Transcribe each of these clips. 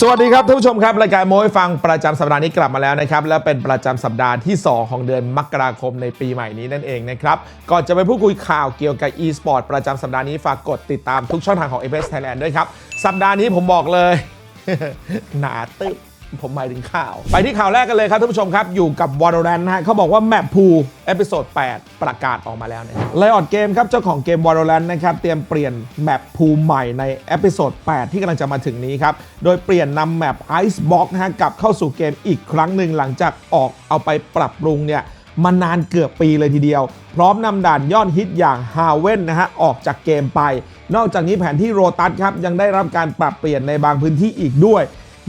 สวัสดีครับท่านผู้ชมครับ รายการโม้ยฟังประจำสัปดาห์นี้กลับมาแล้วนะครับ และเป็นประจำสัปดาห์ที่ 2 ของเดือนมกราคมในปีใหม่นี้นั่นเองนะครับ ก่อนจะไปพูดคุยข่าวเกี่ยวกับ e-sport ประจำสัปดาห์นี้ฝากกดติดตามทุกช่องทางของ a p s Thailand ด้วยครับ สัปดาห์นี้ผมบอกเลย หนาตึ๊บ ผมหมายถึงข่าว ไปที่ข่าวแรกกันเลยครับท่านผู้ชมครับ อยู่กับ Valorant นะฮะเขาบอกว่าแมปพูเอพิโซด8 ประกาศออกมาแล้วเนะครับไลออดเกมครับ เจ้าของเกม Valorant นะครับ เตรียมเปลี่ยนแมปพูใหม่ในเอพิโซด8ที่กำลังจะมาถึงนี้ครับ โดยเปลี่ยนนำแมป Icebox นะฮะกลับเข้าสู่เกมอีกครั้งหนึ่งหลังจากออกเอาไปปรับปรุงเนี่ยมานานเกือบปีเลยทีเดียว พร้อมนำด่านยอดฮิตอย่างฮาเว่นนะฮะออกจากเกมไป นอกจากนี้แผนที่โรตัสครับยังได้รับการปรับเปลี่ยนในบางพื้นที่อีกด้วย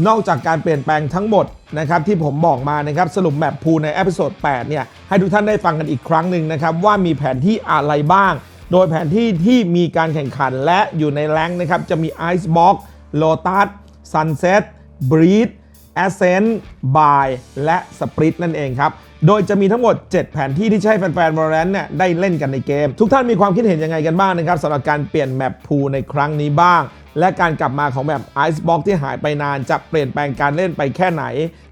นอกจากการเปลี่ยนแปลงทั้งหมดนะครับที่ผมบอกมานะครับสรุปแมปพูในเอพิโซด8เนี่ยให้ทุกท่านได้ฟังกันอีกครั้งหนึ่งนะครับว่ามีแผนที่อะไรบ้าง โดยแผนที่ที่มีการแข่งขันและอยู่ในแรงนะครับจะมี Icebox Lotus Sunset Breed Ascent By และ Split นั่นเองครับโดยจะมีทั้งหมด 7 แผนที่ที่ใช้แฟนๆ Valorant เนี่ยได้เล่นกันในเกม ทุกท่านมีความคิดเห็นยังไงกันบ้างนะครับสำหรับการเปลี่ยนแมปพูในครั้งนี้บ้าง และการกลับมาของแบบ Icebox ที่หายไปนาน จะเปลี่ยนแปลงการเล่นไปแค่ไหน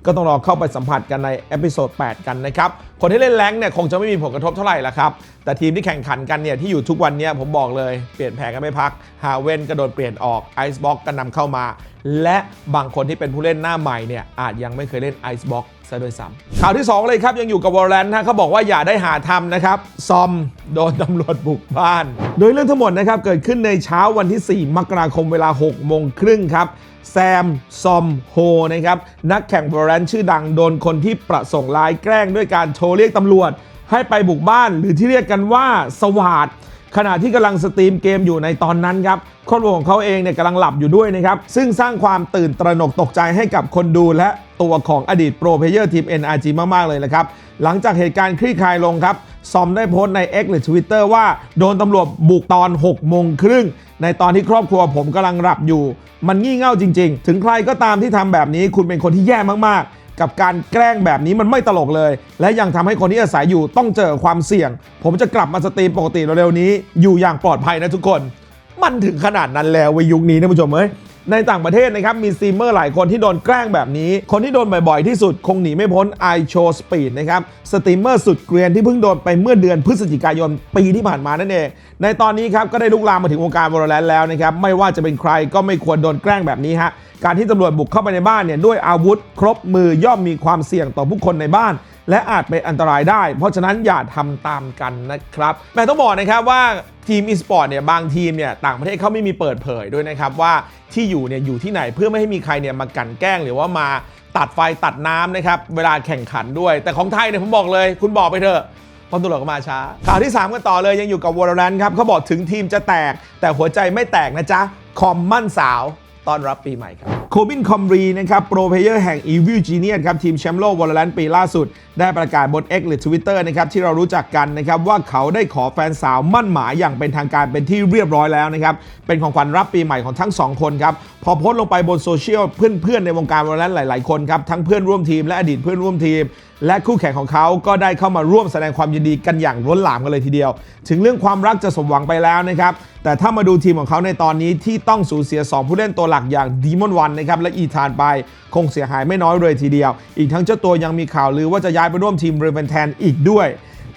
ก็ต้องรอเข้าไปสัมผัสกันในเอพิโซด8กันนะครับ คนที่เล่นแรงเนี่ยคงจะไม่มีผลกระทบเท่าไหร่ละครับ แต่ทีมที่แข่งขันกันเนี่ยที่อยู่ทุกวันเนี้ผมบอกเลยเปลี่ยนแผนกันไม่พักฮาเวนก็โดนเปลี่ยนออก Icebox ก็นำเข้ามา และบางคนที่เป็นผู้เล่นหน้าใหม่เนี่ยอาจยังไม่เคยเล่น Icebox ซะด้วยซ้ำข่าวที่ 2 เลยครับ ยังอยู่กับ Valorant นะเขาบอกว่าอย่าได้หาทำนะครับ ซอมโดนตำรวจบุกบ้าน โดยเรื่องทั้งหมดนะครับ เกิดขึ้นในเช้าวันที่ 4 มกราคมเวลา 6 โมงครึ่งครับแซม ซอมโฮนะครับนักแข่ง Valorant ชื่อดังโดนคนที่ประสงค์ร้ายแกล้งด้วยการโทรเรียกตำรวจ ให้ไปบุกบ้านหรือที่เรียกกันว่าสวาด ขณะที่กำลังสตรีมเกมอยู่ในตอนนั้นครับครอบครัวของเขาเองเนี่ยกำลังหลับอยู่ด้วยนะครับ ซึ่งสร้างความตื่นตระหนกตกใจให้กับคนดูและตัวของอดีตโปรเพเยอร์ทีม NRG มาก ๆ เลยนะครับ หลังจากเหตุการณ์คลี่คลายลงครับ ซอมได้โพสต์ใน X หรือ Twitter ว่าโดนตำรวจบุกตอน 6 โมงครึ่ง ในตอนที่ครอบครัวผมกำลังหลับอยู่ มันงี่เง่าจริง ๆ ถึงใครก็ตามที่ทำแบบนี้คุณเป็นคนที่แย่มากๆ กับการแกล้งแบบนี้มันไม่ตลกเลย และยังทำให้คนที่อาศัยอยู่ต้องเจอความเสี่ยง ผมจะกลับมาสตรีมปกติเร็วๆนี้ อยู่อย่างปลอดภัยนะทุกคน มันถึงขนาดนั้นแล้วเวยยุคนี้นะผู้ชมเอ้ย ในต่างประเทศนะครับมีสตรีมเมอร์หลายคนที่โดนแกล้งแบบนี้ คนที่โดนบ่อยๆที่สุดคงหนีไม่พ้น i s h o w Speed นะครับสตรีมเมอร์สุดเกรียนที่เพิ่งโดนไปเมื่อเดือนพฤศจิกายนปีที่ผ่านมานั่นเอง ในตอนนี้ครับก็ได้ลุกลามมาถึงวงการ Valorant แล้วนะครับไม่ว่าจะเป็นใครก็ไม่ควรโดนแกล้งแบบนี้ฮะการที่ตำรวจบุกเข้าไปในบ้านเนี่ยด้วยอาวุธ ครบมือย่อมมีความเสี่ยงต่อผู้คนในบ้าน และอาจเป็นอันตรายได้ เพราะฉะนั้นอย่าทำตามกันนะครับแม่ต้องบอกนะครับว่าทีมอีสปอร์ตเนี่ยบางทีมเนี่ยต่างประเทศเขาไม่มีเปิดเผยด้วยนะครับว่าที่อยู่เนี่ยอยู่ที่ไหนเพื่อไม่ให้มีใครเนี่ยมากั่นแกล้งหรือว่ามาตัดไฟตัดน้ำนะครับเวลาแข่งขันด้วย แต่ของไทยเนี่ยผมบอกเลย คุณบอกไปเถอะเพราะตำรวจก็มาช้า ข่าวที่ 3 กันต่อเลยยังอยู่กับวอร์แลนครับเขาบอกถึงทีมจะแตก แต่หัวใจไม่แตกนะจ๊ะ คอมมั่นสาวต้อนรับปีใหม่ครับ โคบินคอมรีนะครับโปรเพเยอร์แห่ง Evil Genius ครับทีมแชมป์โลกวอลเลนปีล่าสุด ได้ประกาศบน X หรือ Twitter นะครับที่เรารู้จักกันนะครับว่าเขาได้ขอแฟนสาวมั่นหมายอย่างเป็นทางการเป็นที่เรียบร้อยแล้วนะครับเป็นของขวัญรับปีใหม่ของทั้ง 2 คนครับพอโพสต์ลงไปบนโซเชียลเพื่อนๆในวงการวอลเลนหลาย ๆ คนครับทั้งเพื่อนร่วมทีมและอดีตเพื่อนร่วมทีม และคู่แข่งของเขาก็ได้เข้ามาร่วมแสดงความยินดีกันอย่างล้นหลามกันเลยทีเดียว ถึงเรื่องความรักจะสมหวังไปแล้วนะครับแต่ถ้ามาดูทีมของเขาในตอนนี้ที่ต้องสูญเสีย 2 ผู้เล่นตัวหลักอย่างดีมอนวันนะครับและอีธานไปคงเสียหายไม่น้อยเลยทีเดียว อีกทั้งเจ้าตัวยังมีข่าวลือว่าจะย้ายไปร่วมทีมเรเวนแทนอีกด้วย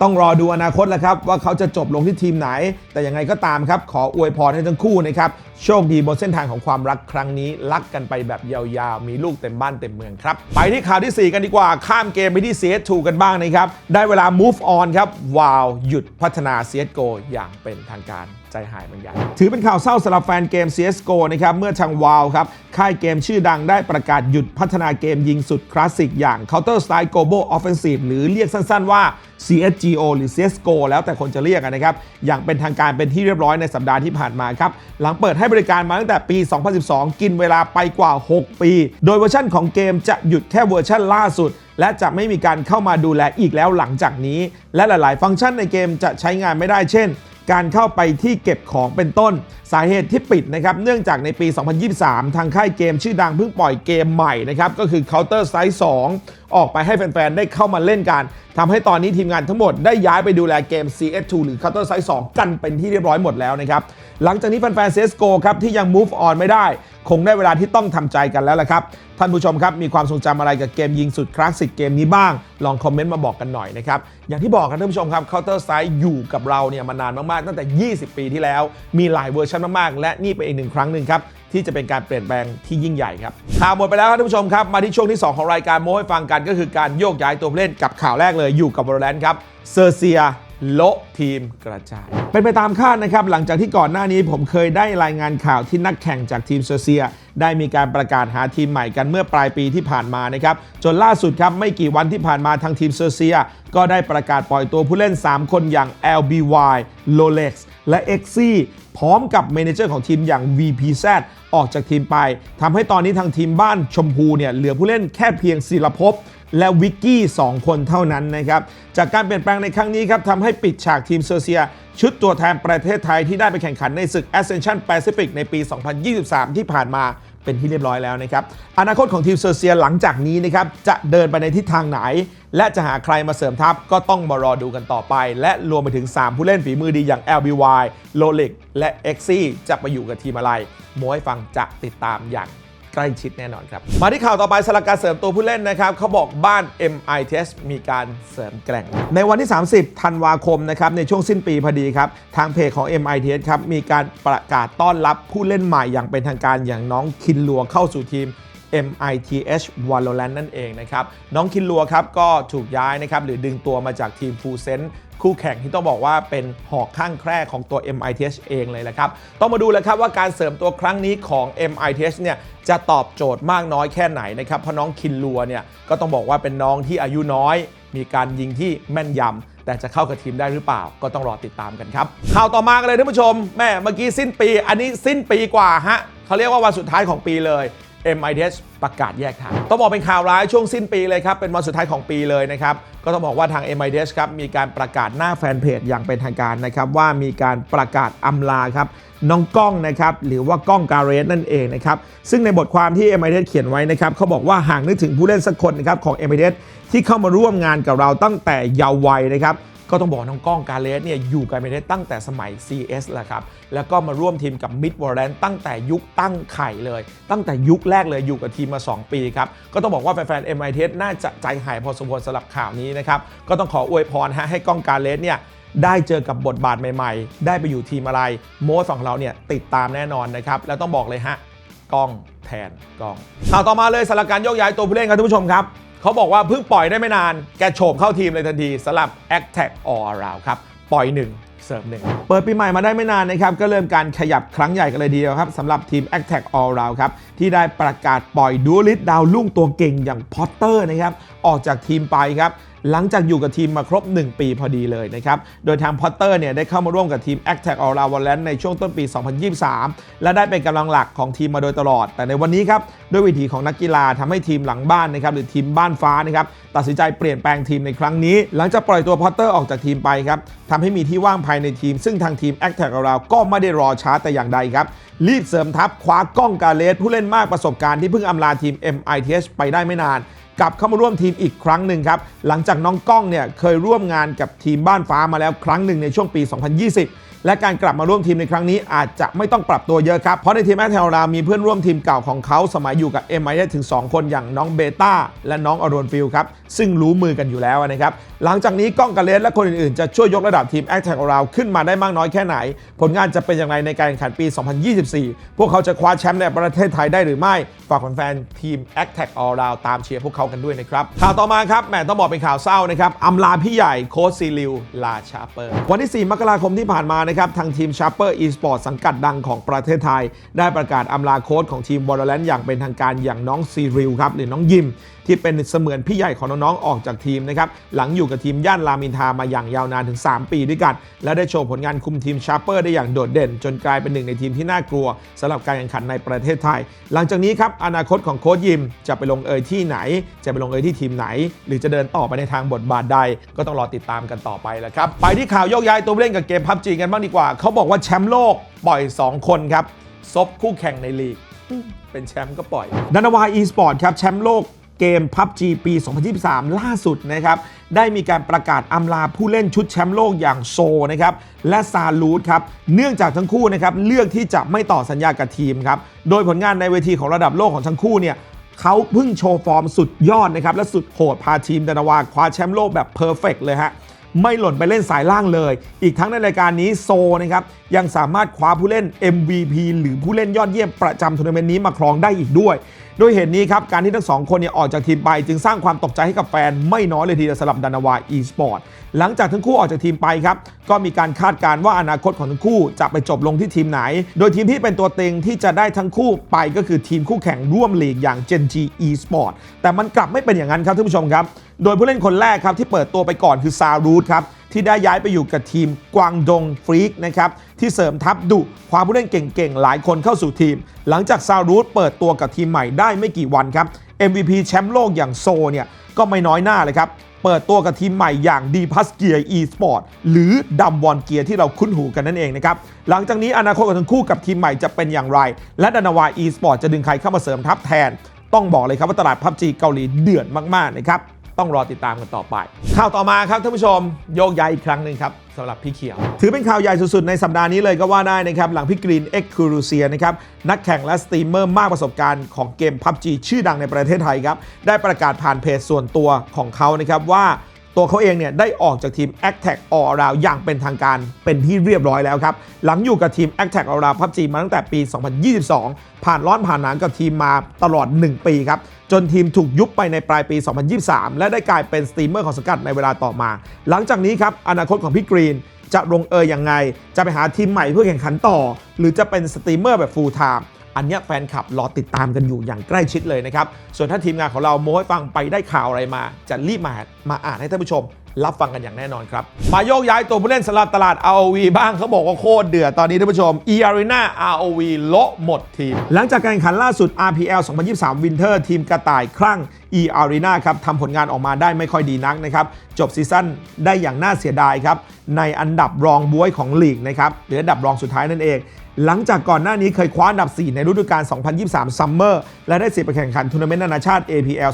ต้องรอดูอนาคตแล้วครับว่าเขาจะจบลงที่ทีมไหน แต่ยังไงก็ตามครับขออวยพรให้ทั้งคู่นะครับ โชคดีบนเส้นทางของความรักครั้งนี้ รักกันไปแบบยาวๆ มีลูกเต็มบ้านเต็มเมืองครับ ไปที่ข่าวที่ 4 กันดีกว่า ข้ามเกมไปที่ CS2 กันบ้างนะครับ ได้เวลา move on ครับวาวหยุดพัฒนา CSGO อย่างเป็นทางการใจหายเหมือนกัน ถือเป็นข่าวเศร้าสำหรับแฟนเกม CSGO นะครับ เมื่อทางวาวครับ ค่ายเกมชื่อดังได้ประกาศหยุดพัฒนาเกมยิงสุดคลาสสิกอย่าง Counter Strike Global Offensive หรือเรียกสั้นๆว่า CSGO หรือ CSGO แล้วแต่คนจะเรียกนนะครับ อย่างเป็นทางการเป็นที่เรียบร้อยในสัปดาห์ที่ผ่านมาครับ หลังเปิดให้บริการมาตั้งแต่ปี 2012 กินเวลาไปกว่า 6 ปี โดยเวอร์ชันของเกมจะหยุดแค่เวอร์ชันล่าสุด และจะไม่มีการเข้ามาดูแลอีกแล้วหลังจากนี้ และหลาย ๆ ฟังก์ชันในเกมจะใช้งานไม่ได้เช่นการเข้าไปที่เก็บของเป็นต้น สาเหตุที่ปิดนะครับ เนื่องจากในปี 2023 ทางค่ายเกมชื่อดังเพิ่งปล่อยเกมใหม่นะครับ ก็คือ Counter Strike 2 ออกไปให้แฟน ๆ ได้เข้ามาเล่นกันทำให้ตอนนี้ทีมงานทั้งหมดได้ย้ายไปดูแลเกม CS2 หรือ Counter Strike 2 กันเป็นที่เรียบร้อยหมดแล้วนะครับ หลังจากนี้แฟนๆ CSGO ครับที่ยัง move on ไม่ได้ คงได้เวลาที่ต้องทำใจกันแล้วละครับ ท่านผู้ชมครับ มีความทรงจำอะไรกับเกมยิงสุดคลาสสิกเกมนี้บ้าง ลองคอมเมนต์มาบอกกันหน่อยนะครับ อย่างที่บอกครับท่านผู้ชมครับ Counter Strike อยู่กับเราเนี่ยมานานมากๆ ตั้งแต่ 20 ปีที่แล้ว มีหลายเวอร์ชันมากๆ และนี่เป็นอีกหนึ่งครั้งหนึ่งครับที่จะเป็นการเปลี่ยนแปลงที่ยิ่งใหญ่ครับข่าวหมดไปแล้วครับท่านผู้ชมครับ มาที่ช่วงที่ 2 ของรายการโม้ให้ฟังกันก็คือการโยกย้ายตัวผู้เล่นกับข่าวแรกเลยอยู่กับ Valorant ครับเซอร์เซีย โละทีมกระจาย เป็นไปตามคาดนะครับ หลังจากที่ก่อนหน้านี้ผมเคยได้รายงานข่าวที่นักแข่งจากทีมเซอร์เซีย ได้มีการประกาศหาทีมใหม่กันเมื่อปลายปีที่ผ่านมานะครับ จนล่าสุดครับ ไม่กี่วันที่ผ่านมาทางทีมเซอร์เซีย ก็ได้ประกาศปล่อยตัวผู้เล่น 3 คนอย่าง LBY Lolex และ XC พร้อมกับเมนเจอร์ของทีมอย่าง VPZ ออกจากทีมไปทำให้ตอนนี้ทางทีมบ้านชมพูเนี่ยเหลือผู้เล่นแค่เพียงศิลภพและวิกกี้ 2 คนเท่านั้นนะครับ จากการเปลี่ยนแปลงในครั้งนี้ครับทำให้ปิดฉากทีมเซอร์เซีย ชุดตัวแทนประเทศไทยที่ได้ไปแข่งขันในศึก Ascension Pacific ในปี 2023 ที่ผ่านมาเป็นที่เรียบร้อยแล้วนะครับ อนาคตของทีมเซอร์เซียหลังจากนี้นะครับจะเดินไปในทิศทางไหน และจะหาใครมาเสริมทัพก็ต้องมารอดูกันต่อไป และรวมไปถึง 3 ผู้เล่นฝีมือดีอย่าง LBY l o l e x และ XC จะไปอยู่กับทีมอะไรมให้ฟังจะติดตามอย่าง ใกล้ชิดแน่นอนครับ มาที่ข่าวต่อไปสำหรับการเสริมตัวผู้เล่นนะครับเขาบอกบ้าน MITS มีการเสริมแกร่ง ในวันที่ 30 ธันวาคมนะครับในช่วงสิ้นปีพอดีครับ ทางเพจของ MITS ครับมีการประกาศต้อนรับผู้เล่นใหม่อย่างเป็นทางการอย่างน้องคินลัวเข้าสู่ทีม MITH Valorant นั่นเองนะครับ น้องคินลัวครับก็ถูกย้ายนะครับหรือดึงตัวมาจากทีม Full Sense คู่แข่งที่ต้องบอกว่าเป็นหอกข้างแคร่ของตัว MITH เองเลยแหละครับ ต้องมาดูแล้วครับว่าการเสริมตัวครั้งนี้ของ MITH เนี่ยจะตอบโจทย์มากน้อยแค่ไหนนะครับ เพราะน้องคินลัวเนี่ยก็ต้องบอกว่าเป็นน้องที่อายุน้อย มีการยิงที่แม่นยำแต่จะเข้ากับทีมได้หรือเปล่าก็ต้องรอติดตามกันครับข่าวต่อมากันเลยท่านผู้ชมแม่เมื่อกี้สิ้นปี อันนี้สิ้นปีกว่าฮะเขาเรียกว่าวันสุดท้ายของปีเลย MITS ประกาศแยกทางต้องบอกเป็นข่าวร้ายช่วงสิ้นปีเลยครับ เป็นวันสุดท้ายของปีเลยนะครับ ก็ต้องบอกว่าทาง MITS ครับมีการประกาศหน้าแฟนเพจอย่างเป็นทางการนะครับว่ามีการประกาศอำลาครับน้องก้องนะครับหรือว่าก้องการเรสนั่นเองนะครับซึ่งในบทความที่ MITS เขียนไว้นะครับเขาบอกว่าหากนึกถึงผู้เล่นสักคนนะครับของ MITS ที่เข้ามาร่วมงานกับเราตั้งแต่เยาว์วัยนะครับ ก็ต้องบอกน้องก้องการเลสเนี่ยอยู่กันไปได้ตั้งแต่สมัย CS แหละครับ แล้วก็มาร่วมทีมกับ Mid w a r a n ตั้งแต่ยุคตั้งไข่เลย ตั้งแต่ยุคแรกเลยอยู่กับทีมมา 2 ปีครับ ก็ต้องบอกว่าแฟนๆ MIT น่าจะใจหายพอสมควรสำหรับข่าวนี้นะครับ ก็ต้องขออวยพรฮะให้ก้องการเลสเนี่ยได้เจอกับบทบาทใหม่ๆ ได้ไปอยู่ทีมอะไร โม้ฝั่งเราเนี่ยติดตามแน่นอนนะครับ แล้วต้องบอกเลยฮะกล้องแทนกล้องข่าวต่อมาเลยสำหรับการโยกย้ายตัวผู้เล่นครับท่านผู้ชมครับ เขาบอกว่าเพิ่งปล่อยได้ไม่นาน แกโฉบเข้าทีมเลยทันทีสำหรับ a t t a c All Around ครับ ปล่อย 1เสริมหนึ่งเปิดปีใหม่มาได้ไม่นานนะครับ ก็เริ่มการขยับครั้งใหญ่กันเลยทีเดียวครับสำหรับทีม a t t a c All Around ครับ ที่ได้ประกาศปล่อยดูลิสดาวลุ่งตัวเก่งอย่างพอตเตอร์นะครับ ออกจากทีมไปครับ หลังจากอยู่กับทีมมาครบ 1 ปีพอดีเลยนะครับ โดยทางพอตเตอร์เนี่ยได้เข้ามาร่วมกับทีม a c t a c All Round Valorant ในช่วงต้นปี 2023 และได้เป็นกำลังหลักของทีมมาโดยตลอด แต่ในวันนี้ครับ ด้วยวิธีของนักกีฬาทำให้ทีมหลังบ้านนะครับหรือทีมบ้านฟ้านะครับตัดสินใจเปลี่ยนแปลงทีมในครั้งนี้ หลังจากปล่อยตัวพอตเตอร์ออกจากทีมไปครับทำให้มีที่ว่างภายในทีม ซึ่งทางทีมแอคแท็กเราก็ไม่ได้รอช้าแต่อย่างใดครับ รีบเสริมทัพคว้ากล้องกาเลสผู้เล่นมากประสบการณ์ที่เพิ่งอำลาทีม MITH ไปได้ไม่นานกลับเข้ามาร่วมทีมอีกครั้งหนึ่งครับ หลังจากน้องก้องเนี่ยเคยร่วมงานกับทีมบ้านฟ้ามาแล้วครั้งหนึ่งในช่วงปี 2020 และการกลับมาร่วมทีมในครั้งนี้อาจจะไม่ต้องปรับตัวเยอะครับ เพราะในทีมแอตเทลรามีเพื่อนร่วมทีมเก่าของเขาสมัยอยู่กับ m i ถึง 2 คนอย่างน้องเบต้าและน้องอรอนฟิลครับซึ่งรู้มือกันอยู่แล้วนะครับหลังจากนี้ก้องกาเลสและคนอื่นๆ จะช่วยยกระดับทีม a c t a c All Round ขึ้นมาได้มากน้อยแค่ไหน ผลงานจะเป็นอย่างไรในการแข่งขันปี 2024 พวกเขาจะคว้าแชมป์ในประเทศไทยได้หรือไม่ฝากแฟนๆทีม a c t a c All Round ตามเชียร์พวกเขากันด้วยนะครับ ข่าวต่อมาครับแหมต้องบอกเป็นข่าวเศร้านะครับอำลาพี่ใหญ่โค้ชซีริวลาชาเปอร์ วันที่ 4 มกราคมที่ผ่านมานะครับทางทีม sharper esports สังกัดดังของประเทศไทย ได้ประกาศอำลาโค้ชของทีมบอลแลนด์อย่างเป็นทางการอย่างน้องซีริลครับหรือน้องยิม ที่เป็นเสมือนพี่ใหญ่ของน้องๆออกจากทีมนะครับหลังอยู่กับทีมย่านรามอินทรามาอย่างยาวนานถึง 3 ปีด้วยกัน และได้โชว์ผลงานคุมทีมชาร์เปอร์ได้อย่างโดดเด่น จนกลายเป็นหนึ่งในทีมที่น่ากลัวสำหรับการแข่งขันในประเทศไทย หลังจากนี้ครับอนาคตของโค้ชยิมจะไปลงเอยที่ไหน จะไปลงเอยที่ทีมไหน หรือจะเดินต่อไปในทางบทบาทใด ก็ต้องรอติดตามกันต่อไปแล้วครับไปที่ข่าวโยกย้ายตัวผู้เล่นกับเกมพับจีกันบ้างดีกว่าเขาบอกว่าแชมป์โลกปล่อยสองคนครับซบคู่แข่งในลีก เป็นแชมป์ก็ปล่อยนันวาอีสปอร์ตครับแชมป์โลก เกม PUBG ปี 2023 ล่าสุดนะครับได้มีการประกาศอำลาผู้เล่นชุดแชมป์โลกอย่างโซนะครับและซาลูดครับเนื่องจากทั้งคู่นะครับเลือกที่จะไม่ต่อสัญญากับทีมครับโดยผลงานในเวทีของระดับโลกของทั้งคู่เนี่ยเขาเพิ่งโชว์ฟอร์มสุดยอดนะครับและสุดโหดพาทีมดานาวาคว้าแชมป์โลกแบบเพอร์เฟกเลยฮะไม่หล่นไปเล่นสายล่างเลย อีกทั้งในรายการนี้โซนะครับยังสามารถคว้าผู้เล่น MVP หรือผู้เล่นยอดเยี่ยมประจำทัวร์นาเมนต์นี้มาครองได้อีกด้วย โดยเหตุนี้ครับ การที่ทั้งสองคนเนี่ยออกจากทีมไป จึงสร้างความตกใจให้กับแฟนไม่น้อยเลยทีเดียวสำหรับดานาวาอีสปอร์ตหลังจากทั้งคู่ออกจากทีมไปครับ ก็มีการคาดการณ์ว่าอนาคตของทั้งคู่จะไปจบลงที่ทีมไหน โดยทีมที่เป็นตัวเต็งที่จะได้ทั้งคู่ไปก็คือทีมคู่แข่งร่วมลีกอย่าง Gen G Esport แต่มันกลับไม่เป็นอย่างนั้นครับท่านผู้ชมครับ โดยผู้เล่นคนแรกครับที่เปิดตัวไปก่อนคือซารูดครับ ที่ได้ย้ายไปอยู่กับทีมกวางดงฟรีกนะครับที่เสริมทัพดุคว้าผู้เล่นเก่งๆ หลายคนเข้าสู่ทีม หลังจากซารูดเปิดตัวกับทีมใหม่ได้ไม่กี่วันครับ MVP แชมป์โลกอย่างโซเนี่ยก็ไม่น้อยหน้าเลยครับเปิดตัวกับทีมใหม่อย่างดีพัสเกียร์อีสปอร์ตหรือดัมวอนเกียร์ที่เราคุ้นหูกันนั่นเองนะครับ หลังจากนี้อนาคตของทั้งคู่กับทีมใหม่จะเป็นอย่างไร และดานาวาอีสปอร์ตจะดึงใครเข้ามาเสริมทัพแทน ต้องบอกเลยครับว่าตลาดพับจีเกาหลีเดือดมากๆนะครับ ต้องรอติดตามกันต่อไป ข่าวต่อมาครับท่านผู้ชมโยกย้ายอีกครั้งหนึ่งครับสำหรับพี่เขียว ถือเป็นข่าวใหญ่สุดๆในสัปดาห์นี้เลยก็ว่าได้นะครับ หลังพี่กรีนเอ็กคูรูเซียนะครับ นักแข่งและสตรีมเมอร์มากประสบการณ์ของเกม PUBG ชื่อดังในประเทศไทยครับ ได้ประกาศผ่านเพจส่วนตัวของเขานะครับว่า ตัวเขาเองเนี่ยได้ออกจากทีม a c t a c All Around อย่างเป็นทางการเป็นที่เรียบร้อยแล้วครับ หลังอยู่กับทีม a c t a c All Around PUBG มาตั้งแต่ปี 2022 ผ่านร้อนผ่านหนานกับทีมมาตลอด 1 ปีครับ จนทีมถูกยุบไปในปลายปี 2023 และได้กลายเป็นสตรีมเมอร์ของสังกัดในเวลาต่อมา หลังจากนี้ครับอนาคตของพี่กรีนจะลงเอยอย่างไง จะไปหาทีมใหม่เพื่อแข่งขันต่อ หรือจะเป็นสตรีมเมอร์แบบฟูลไทม์ อันนี้แฟนคลับรอติดตามกันอยู่อย่างใกล้ชิดเลยนะครับ ส่วนถ้าทีมงานของเราโม้ให้ฟังไปได้ข่าวอะไรมา จะรีบมามาอ่านให้ท่านผู้ชม รับฟังกันอย่างแน่นอนครับ มาโยกย้ายตัวผู้เล่นสลับตลาด ROV บ้างเขาบอกว่าโคตรเดือดตอนนี้ท่านผู้ชม e Arena ROV โละหมดทีม หลังจากการแข่งขันล่าสุด RPL 2023 Winter ทีมกระต่ายคลั่ง e Arena ครับทำผลงานออกมาได้ไม่ค่อยดีนักนะครับ จบซีซั่นได้อย่างน่าเสียดายครับในอันดับรองบวยของลีกนะครับหรืออันดับรองสุดท้ายนั่นเอง หลังจากก่อนหน้านี้เคยคว้าอันดับ 4 ในฤดูกาล 2023 ซัมเมอร์ และได้สิทธิ์ไปแข่งขันทัวร์นาเมนต์นานาชาติ APL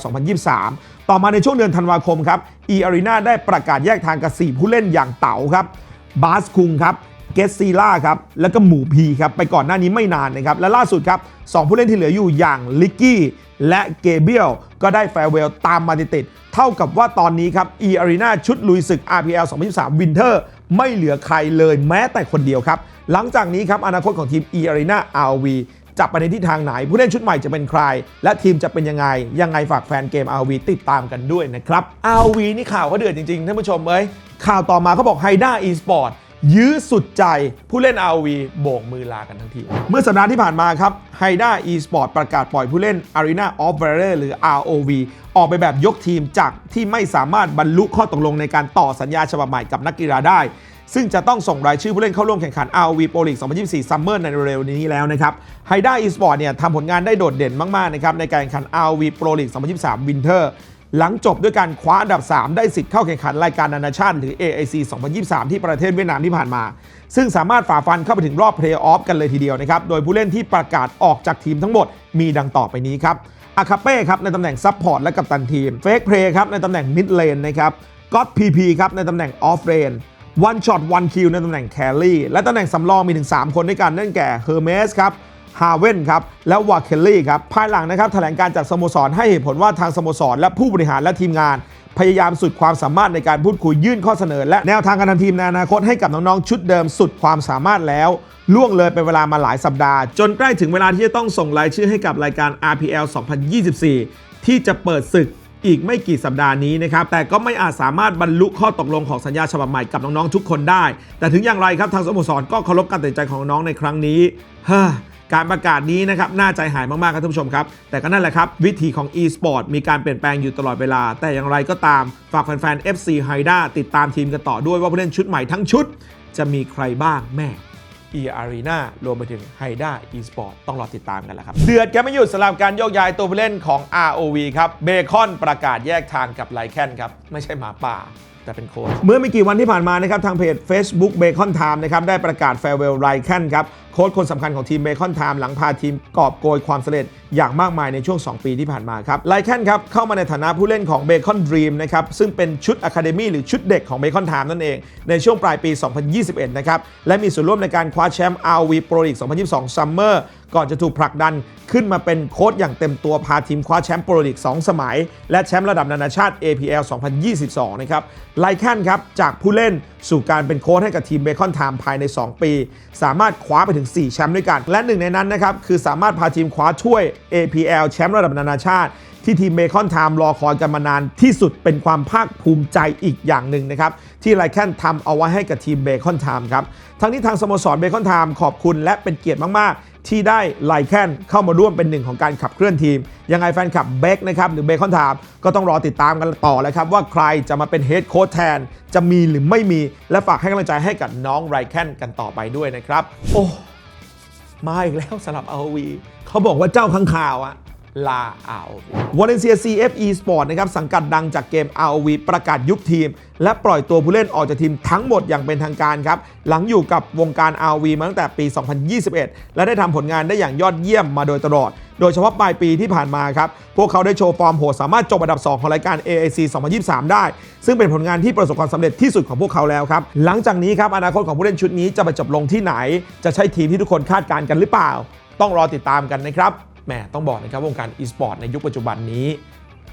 2023 ต่อมาในช่วงเดือนธันวาคมครับ e Arena ได้ประกาศแยกทางกับ 4 ผู้เล่นอย่างเต๋าครับ บาสคุงครับ เกสซีล่าครับแล้วก็หมูพีครับไปก่อนหน้านี้ไม่นานนะครับและล่าสุดครับ2ผู้เล่นที่เหลืออยู่อย่างลิกกี้และเกเบียลก็ได้แฟร์เวลตามมาติดๆเท่ากับว่าตอนนี้ครับ e Arena ชุดลุยศึก RPL 2023 Winter ไม่เหลือใครเลยแม้แต่คนเดียวครับ หลังจากนี้ครับอนาคตของทีม e Arena RV จะไปในทิศทางไหน ผู้เล่นชุดใหม่จะเป็นใคร และทีมจะเป็นยังไง ยังไงฝากแฟนเกม RV ติดตามกันด้วยนะครับ RV นี่ข่าวเขาเดือดจริงๆท่านผู้ชมเอ้ยข่าวต่อมาเขาบอก h y d a Esport ยื้อสุดใจผู้เล่น ROV โบกมือลากันทั้งที เมื่อสัปดาห์ที่ผ่านมาครับ h y d a Esport ประกาศปล่อยผู้เล่น Arena of Valor หรือ ROV ออกไปแบบยกทีมจากที่ไม่สามารถบรรลุข้อตกลงในการต่อสัญญาฉบับใหม่กับนักกีฬาได้ ซึ่งจะต้องส่งรายชื่อผู้เล่นเข้าร่วมแข่งขัน ROV Pro League 2024 Summer ในเร็วๆนี้แล้วนะครับ h y d a Esport เนี่ยทำผลงานได้โดดเด่นมากๆนะครับในการแข่งขัน ROV Pro League 2023 Winter หลังจบด้วยการคว้าอันดับ 3 ได้สิทธิ์เข้าแข่งขันรายการนานาชาติ หรือ AIC 2023 ที่ประเทศเวียดนามที่ผ่านมา ซึ่งสามารถฝ่าฟันเข้าไปถึงรอบเพลย์ออฟกันเลยทีเดียวนะครับ โดยผู้เล่นที่ประกาศออกจากทีมทั้งหมดมีดังต่อไปนี้ครับอาคาเป้ครับในตำแหน่งซับพอร์ตและกัปตันทีมเฟกเพลย์ครับในตำแหน่งมิดเลนนะครับก็อตพีพีครับในตำแหน่งออฟเลนวันช็อตวันคิวในตำแหน่งแคลรี่และตำแหน่งสำรองมีถึง 3 คนด้วยกันนั่นแก่เฮอร์เมสครับ ฮาเว่นครับและวาเคลลี่ครับภายหลังนะครับแถลงการจากสโมสรให้เหตุผลว่าทางสโมสร และผู้บริหารและทีมงาน พยายามสุดความสามารถในการพูดคุยยื่นข้อเสนอ และแนวทางการทำทีมในอนาคตให้กับน้องๆชุดเดิมสุดความสามารถแล้วล่วงเลยเป็นเวลามาหลายสัปดาห์ จนใกล้ถึงเวลาที่จะต้องส่งรายชื่อให้กับรายการ RPL 2024 ที่จะเปิดศึกอีกไม่กี่สัปดาห์นี้นะครับ แต่ก็ไม่อาจสามารถบรรลุข้อตกลงของสัญญาฉบับใหม่กับน้องๆทุกคนได้ แต่ถึงอย่างไรครับทางสโมสรก็เคารพการตัดสินใจของน้องในครั้งนี้เฮ้ การประกาศนี้นะครับน่าใจหายมาก ๆ ครับท่านผู้ชมครับ แต่ก็นั่นแหละครับ วิธีของ e-sport มีการเปลี่ยนแปลงอยู่ตลอดเวลา แต่อย่างไรก็ตามฝากแฟนๆ FC h y d a ติดตามทีมกันต่อด้วยว่าผู้เล่นชุดใหม่ทั้งชุด จะมีใครบ้างแม่ e Arena รวมไปถึง h y d a Esport ต้องรอติดตามกันแหละครับ เดือดกันไม่หยุดสำหรับการโยกย้ายตัวผู้เล่นของ ROV ครับเบคอนประกาศแยกทางกับไลแคนครับไม่ใช่หมาป่า แต่เป็นโค้ชเมื่อไม่กี่วันที่ผ่านมานะครับทางเพจ Facebook Bacon Time นะครับได้ประกาศ Farewell r y k e n ครับโค้ชคนสำคัญของทีม Bacon Time หลังพาทีมกอบโกยความสำเร็จอย่างมากมายในช่วง 2 ปีที่ผ่านมาครับไลแคนครับเข้ามาในฐานะผู้เล่นของ Bacon Dream นะครับซึ่งเป็นชุด Academy หรือชุดเด็กของ Bacon Time นั่นเอง ในช่วงปลายปี 2021 นะครับ และมีส่วนร่วมในการคว้าแชมป์ RV Pro League 2022 Summer ก่อนจะถูกผลักดันขึ้นมาเป็นโค้ชอย่างเต็มตัวพาทีมคว้าแชมป์โปรลีก 2 สมัย และแชมป์ระดับนานาชาติ APL 2022 นะครับไลแคนครับ จากผู้เล่นสู่การเป็นโค้ชให้กับทีมเบคอนไทม์ภายใน 2 ปี สามารถคว้าไปถึง 4 แชมป์ด้วยกัน และหนึ่งในนั้นนะครับคือสามารถพาทีมคว้าถ้วย APL แชมป์ระดับนานาชาติที่ทีมเบคอนไทม์รอคอยกันมานานที่สุดเป็นความภาคภูมิใจอีกอย่างหนึ่งนะครับ ที่ไลแคนทำเอาไว้ให้กับทีมเบคอนไทม์ครับทั้งนี้ทางสโมสรเบคอนไทม์ขอบคุณและเป็นเกียรติมาก ๆ ที่ได้ไลแคนเข้ามาร่วมเป็นหนึ่งของการขับเคลื่อนทีม ยังไงแฟนคลับเบคนะครับหรือเบคอนทามก็ต้องรอติดตามกันต่อเลยครับ ว่าใครจะมาเป็นเฮดโค้ชแทน จะมีหรือไม่มี และฝากให้กำลังใจให้กับน้องไรแคนกันต่อไปด้วยนะครับ โอ้มาอีกแล้วสำหรับ ROV เขาบอกว่าเจ้าข้างข่าวอะ ลา ROV วอลเลนเซีย CFE Sport นะครับสังกัดดังจากเกม ROV ประกาศยุบทีม และปล่อยตัวผู้เล่นออกจากทีมทั้งหมดอย่างเป็นทางการครับ หลังอยู่กับวงการ ROV มาตั้งแต่ปี 2021 และได้ทำผลงานได้อย่างยอดเยี่ยมมาโดยตลอด โดยเฉพาะปลายปีที่ผ่านมาครับ พวกเขาได้โชว์ฟอร์มโหดสามารถจบอันดับ 2 ของรายการ AAC 2023 ได้ ซึ่งเป็นผลงานที่ประสบความสำเร็จที่สุดของพวกเขาแล้วครับหลังจากนี้ครับอนาคตของผู้เล่นชุดนี้จะไปจบลงที่ไหน จะใช่ทีมที่ทุกคนคาดการณ์กันหรือเปล่า ต้องรอติดตามกันนะครับ แหมต้องบอกนะครับวงการ e-sport ในยุคปัจจุบันนี้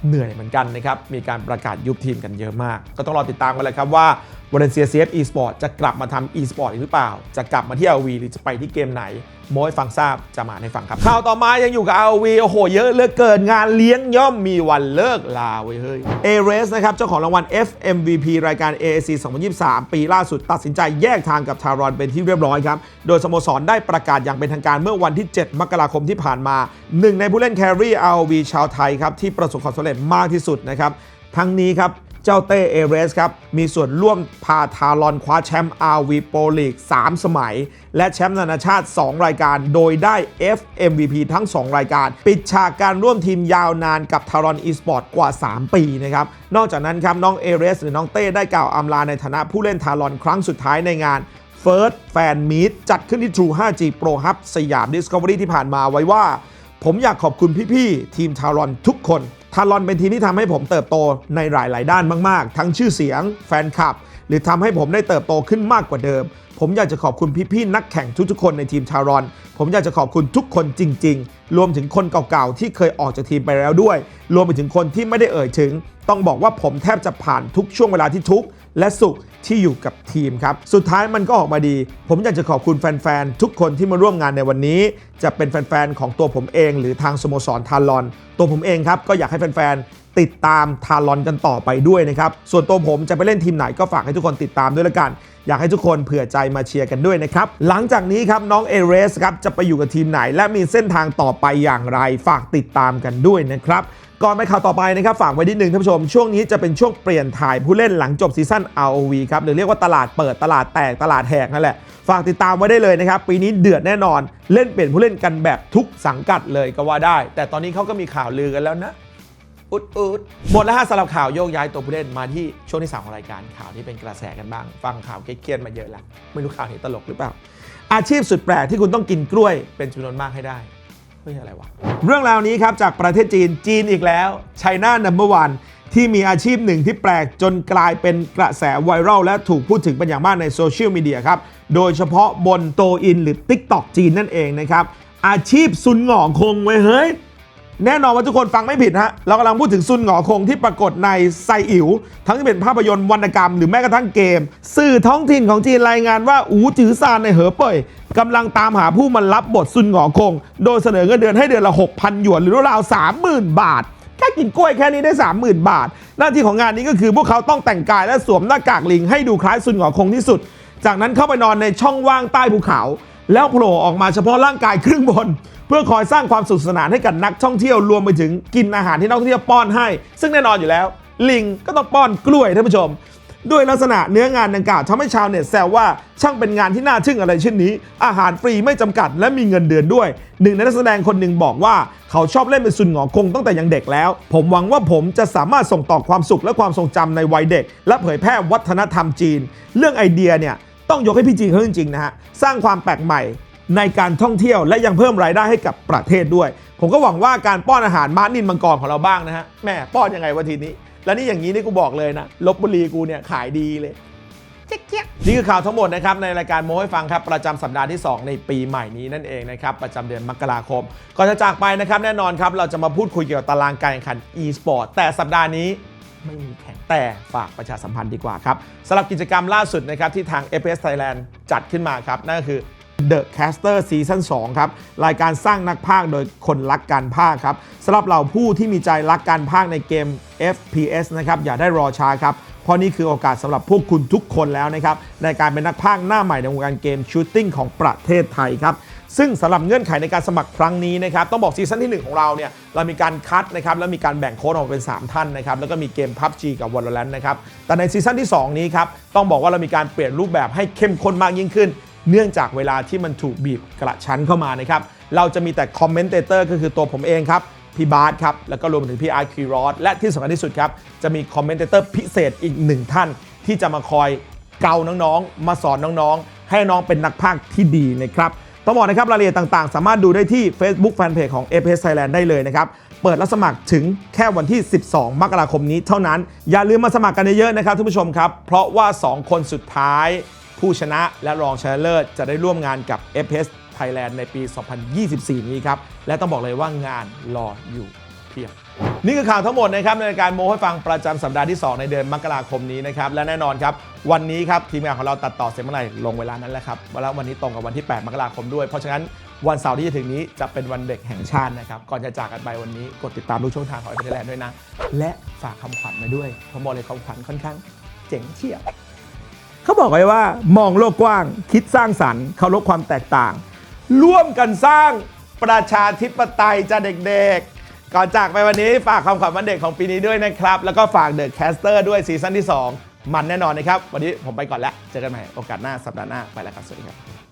เหนื่อยเหมือนกันนะครับ มีการประกาศยุบทีมกันเยอะมาก ก็ต้องรอติดตามกันเลยครับว่า v a l e n c i a CF Esport จะกลับมาทำ e-sport อีกหรือเปล่า จะกลับมาที่ RV หรือจะไปที่เกมไหนโม้ให้ฟังทราบจะมาให้ฟังครับ ข่าวต่อมายังอยู่กับ RV โอ้โห เยอะเหลือเกินงานเลี้ยงย่อมมีวันเลิกลาเว้ยเฮ้ย a r a c e นะครับ เจ้าของรางวัล FMVP รายการ AAC 2023 ปีล่าสุดตัดสินใจแยกทางกับทารอนเป็นที่เรียบร้อยครับ โดยสโมสรได้ประกาศอย่างเป็นทางการเมื่อวันที่ 7 มกราคมที่ผ่านมาหนึ่งในผู้เล่นแครี่ RV ชาวไทยครับที่ประสบความสำเร็จมากที่สุดนะครับทั้งนี้ครับ เจ้าเต้เอเรสครับมีส่วนร่วมพาทารอนคว้าแชมป์ RV Pro League 3 สมัย และแชมป์นานาชาติ 2 รายการ โดยได้ FMVP ทั้ง 2 รายการ ปิดฉากการร่วมทีมยาวนานกับทารอน eSport กว่า 3 ปีนะครับ นอกจากนั้นครับน้องเอเรสหรือน้องเต้ได้กล่าวอำลาในฐานะผู้เล่นทารอนครั้งสุดท้ายในงาน First Fan Meet จัดขึ้นที่ True 5G Pro Hub สยาม Discovery ที่ผ่านมาไว้ว่า ผมอยากขอบคุณพี่ๆทีมทารอนทุกคน ทารอนเป็นทีมที่ทำให้ผมเติบโตในหลาย ๆ ด้านมาก ๆ ทั้งชื่อเสียง แฟนคลับ หรือทำให้ผมได้เติบโตขึ้นมากกว่าเดิม ผมอยากจะขอบคุณพี่ ๆ นักแข่งทุก ๆ คนในทีมทารอน ผมอยากจะขอบคุณทุกคนจริง ๆ รวมถึงคนเก่า ๆ ที่เคยออกจากทีมไปแล้วด้วย รวมไปถึงคนที่ไม่ได้เอ่ยถึง ต้องบอกว่าผมแทบจะผ่านทุกช่วงเวลาที่ทุกข์ และสุขที่อยู่กับทีมครับ สุดท้ายมันก็ออกมาดี ผมอยากจะขอบคุณแฟนๆ ทุกคนที่มาร่วมงานในวันนี้ จะเป็นแฟนๆ ของตัวผมเอง หรือทางสโมสรทารอน ตัวผมเองครับก็อยากให้แฟนๆ ติดตามทารอนกันต่อไปด้วยนะครับ ส่วนตัวผมจะไปเล่นทีมไหนก็ฝากให้ทุกคนติดตามด้วยละกัน อยากให้ทุกคนเผื่อใจมาเชียร์กันด้วยนะครับ หลังจากนี้ครับน้องเอเรสครับจะไปอยู่กับทีมไหน และมีเส้นทางต่อไปอย่างไร ฝากติดตามกันด้วยนะครับก่อนไปข่าวต่อไปนะครับ ฝากไว้นิดนึงท่านผู้ชม ช่วงนี้จะเป็นช่วงเปลี่ยนถ่ายผู้เล่นหลังจบซีซั่น ROV ครับหรือเรียกว่าตลาดเปิดตลาดแตกตลาดแหกนั่นแหละ ฝากติดตามไว้ได้เลยนะครับ ปีนี้เดือดแน่นอน เล่นเปลี่ยนผู้เล่นกันแบบทุกสังกัดเลยก็ว่าได้ แต่ตอนนี้เขาก็มีข่าวลือกันแล้วนะ อุดอุดหมดแล้วฮะสำหรับข่าวโยกย้ายตัวผู้เล่นมาที่ช่วงที่สามของรายการข่าวที่เป็นกระแสกันบ้าง ฟังข่าวเครียดมาเยอะแล้วไม่รู้ข่าวนี้ตลกหรือเปล่า อาชีพสุดแปลกที่คุณต้องกินกล้วยเป็นจำนวนมากให้ได้เฮ้ยอะไรวะเรื่องราวนี้ครับจากประเทศจีนจีนอีกแล้วไชน่านัมเบอร์วันที่มีอาชีพหนึ่งที่แปลกจนกลายเป็นกระแสไวรัลและถูกพูดถึงเป็นอย่างมากในโซเชียลมีเดียครับ โดยเฉพาะบนโตอินหรือ TikTok จีนนั่นเองนะครับ อาชีพซุนหงอคงไว้เฮ้ย แน่นอนว่าทุกคนฟังไม่ผิดฮะ เรากำลังพูดถึงซุนหงอคงที่ปรากฏในไซอิ๋วทั้งที่เป็นภาพยนตร์วรรณกรรมหรือแม้กระทั่งเกม สื่อท้องถิ่นของจีนรายงานว่าอูจือซานในเหอเป่ยกำลังตามหาผู้มารับบทซุนหงอคง โดยเสนอเงินเดือนให้เดือนละ 6,000 หยวนหรือราวๆ30,000 บาทแค่กินกล้วยแค่นี้ได้ 30,000 บาท หน้าที่ของงานนี้ก็คือพวกเขาต้องแต่งกายและสวมหน้ากากลิงให้ดูคล้ายซุนหงอคงที่สุด จากนั้นเข้าไปนอนในช่องว่างใต้ภูเขา แล้วโผล่ออกมาเฉพาะร่างกายครึ่งบน เพื่อคอยสร้างความสุขสนานให้กับนักท่องเที่ยวรวมไปถึงกินอาหารที่นักท่องเที่ยวป้อนให้ ซึ่งแน่นอนอยู่แล้ว ลิงก็ต้องป้อนกล้วยท่านผู้ชม ด้วยลักษณะเนื้องานดังกล่าวทำให้ชาวเน็ตแซวว่าช่างเป็นงานที่น่าทึ่งอะไรเช่นนี้ อาหารฟรีไม่จำกัดและมีเงินเดือนด้วย หนึ่งในนักแสดงคนหนึ่งบอกว่าเขาชอบเล่นเป็นซุนหงอคงตั้งแต่ยังเด็กแล้ว ผมหวังว่าผมจะสามารถส่งต่อความสุขและความทรงจำในวัยเด็ก และเผยแพร่วัฒนธรรมจีน เรื่องไอเดียเนี่ยต้องยกให้พี่จีนเขาจริงๆนะฮะสร้างความแปลกใหม่ ในการท่องเที่ยวและยังเพิ่มรายได้ให้กับประเทศด้วย ผมก็หวังว่าการป้อนอาหารม้านินมังกรของเราบ้างนะฮะแม่ป้อนยังไงวะทีนี้ แล้วนี่อย่างนี้นี่กูบอกเลยนะลบบุรีกูเนี่ยขายดีเลยนี่คือข่าวทั้งหมดนะครับในรายการโม้ให้ฟังครับประจำสัปดาห์ที่ 2 ในปีใหม่นี้นั่นเองนะครับประจำเดือนมกราคม ก่อนจะจากไปนะครับแน่นอนครับเราจะมาพูดคุยเกี่ยวกับตารางการแข่งขัน e-sport แต่สัปดาห์นี้ไม่มีแข่งแต่ฝากประชาสัมพันธ์ดีกว่าครับสำหรับกิจกรรมล่าสุดนะครับที่ทาง FPS Thailand จัดขึ้นมาครับนั่นก็คือ The Caster Season 2 ครับ รายการสร้างนักพากย์โดยคนรักการพากย์ครับสำหรับเราผู้ที่มีใจรักการพากย์ในเกม FPS นะครับ อย่าได้รอช้าครับ เพราะนี่คือโอกาสสำหรับพวกคุณทุกคนแล้วนะครับ ในการเป็นนักพากย์หน้าใหม่ในวงการเกมชูตติ้งของประเทศไทยครับซึ่งสำหรับเงื่อนไขในการสมัครครั้งนี้นะครับต้องบอกซีซั่นที่ 1 ของเราเนี่ยเรามีการคัดนะครับแล้วมีการแบ่งโค้ดออกเป็น 3 ท่านนะครับแล้วก็มีเกม PUBG กับ Valorant นะครับแต่ในซีซั่นที่ 2 นี้ครับต้องบอกว่าเรามีการเปลี่ยนรูปแบบให้เข้มข้นมากยิ่งขึ้น เนื่องจากเวลาที่มันถูกบีบกระชั้นเข้ามานะครับ เราจะมีแต่คอมเมนเตเตอร์ก็คือตัวผมเองครับ พี่บาสครับ แล้วก็รวมถึงพี่อาร์คิรอสและที่สำคัญที่สุดครับ จะมีคอมเมนเตเตอร์พิเศษอีกหนึ่งท่าน ที่จะมาคอยเกาน้องๆ มาสอนน้องๆ ให้น้องเป็นนักพากย์ที่ดีนะครับต้องบอกนะครับรายละเอียดต่างๆ สามารถดูได้ที่ Facebook Fanpage ของ a p s Thailand ได้เลยนะครับ เปิดรับสมัครถึงแค่วันที่ 12 มกราคมนี้เท่านั้น อย่าลืมมาสมัครกันเยอะๆนะครับท่านผู้ชมครับ เพราะว่า 2 คนสุดท้าย ผู้ชนะและรองชนะเลิศจะได้ร่วมงานกับ f s Thailand ในปี 2024 นี้ครับ และต้องบอกเลยว่างานรออยู่เพียบ นี่คือข่าวทั้งหมดนะครับในรายการโมให้ฟังประจำสัปดาห์ที่ 2 ในเดือนมกราคมนี้นะครับ และแน่นอนครับ วันนี้ครับ ทีมงานของเราตัดต่อเสร็จเมื่อไหร่ลงเวลานั้นแหละครับแล้ววันนี้ตรงกับวันที่ 8 มกราคมด้วย เพราะฉะนั้นวันเสาร์ที่จะถึงนี้จะเป็นวันเด็กแห่งชาตินะครับก่อนจะจากกันไปวันนี้กดติดตามทุกช่องทางของ FPS Thailand ด้วยนะและฝากคำขวัญมาด้วยผมบอกเลยคำขวัญค่อนข้าง เจ๋งเฉียบ เขาบอกไว้ว่ามองโลกกว้าง คิดสร้างสรรค์เคารพความแตกต่าง ร่วมกันสร้างประชาธิปไตยจ้าเด็กๆ ก่อนจากไปวันนี้ฝากคำขวัญวันเด็กของปีนี้ด้วยนะครับ แล้วก็ฝากเดอะแคสเตอร์ด้วยซีซั่นที่ 2 มันแน่นอนนะครับ วันนี้ผมไปก่อนแล้ว เจอกันใหม่โอกาสหน้าสัปดาห์หน้าไปแล้วครับ สวัสดีครับ